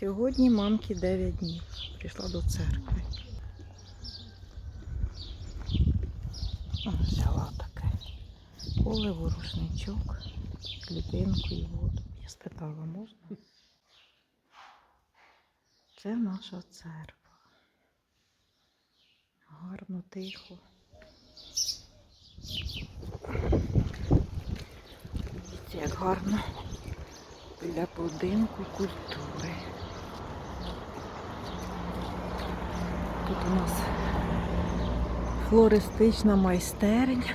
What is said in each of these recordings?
Сьогодні мамки 9 днів. Прийшла до церкви. О, Взяла таке поливу, рушничок, клітинку і воду. Я спитала, можна? Це наша церква. Гарно, тихо. Дивіться, як гарно біля будинку культури. Тут у нас флористична майстерня.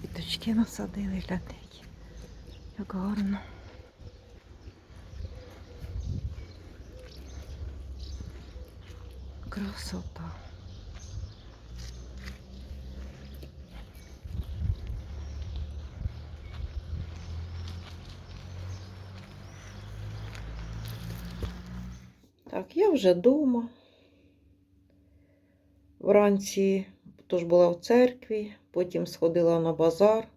Квіточки насадили, гляньте, Як гарно. Красота. Так, я вже вдома. Вранці тож була в церкві, потім сходила на базар,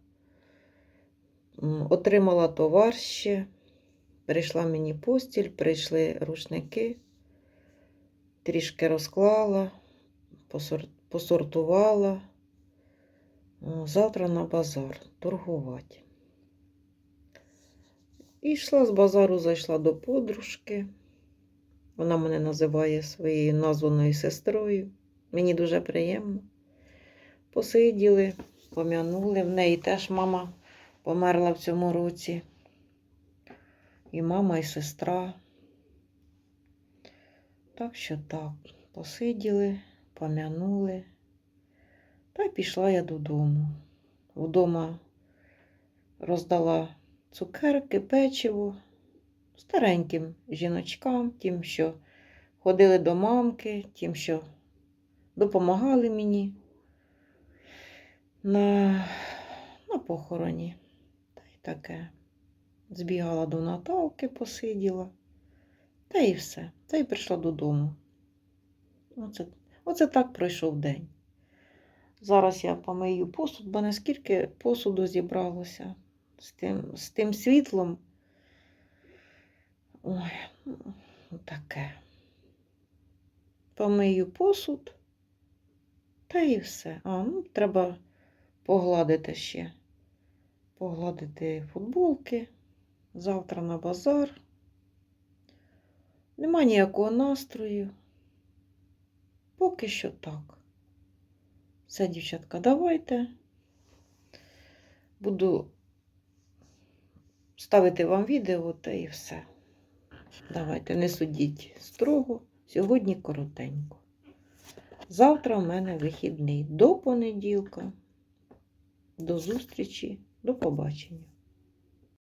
отримала товар ще, прийшла мені постіль, прийшли рушники, трішки розклала, посортувала. Завтра на базар торгувати. І йшла з базару, зайшла до подружки. Вона мене називає своєю названою сестрою. Мені дуже приємно. Посиділи, пом'янули. В неї теж мама померла в цьому році. І мама, і сестра. Так що так, посиділи, пом'янули. Та й пішла я додому. Вдома роздала цукерки, печиво стареньким жіночкам, тим, що ходили до мамки, тим, що допомагали мені на, на похороні. Та й таке. Збігала до Наталки, посиділа. Та і все. Та й прийшла додому. Оце, оце так пройшов день. Зараз я помию посуд, бо наскільки посуду зібралося з тим, з тим світлом. Ой, ну, таке. Помию посуд. Та і все. А, ну, треба погладити ще. Погладити футболки. Завтра на базар. Нема ніякого настрою. Поки що так. Все, дівчатка, давайте. Буду ставити вам відео та і все. Давайте, не судіть строго. Сьогодні коротенько. Завтра в мене вихідний до понеділка. До зустрічі, до побачення.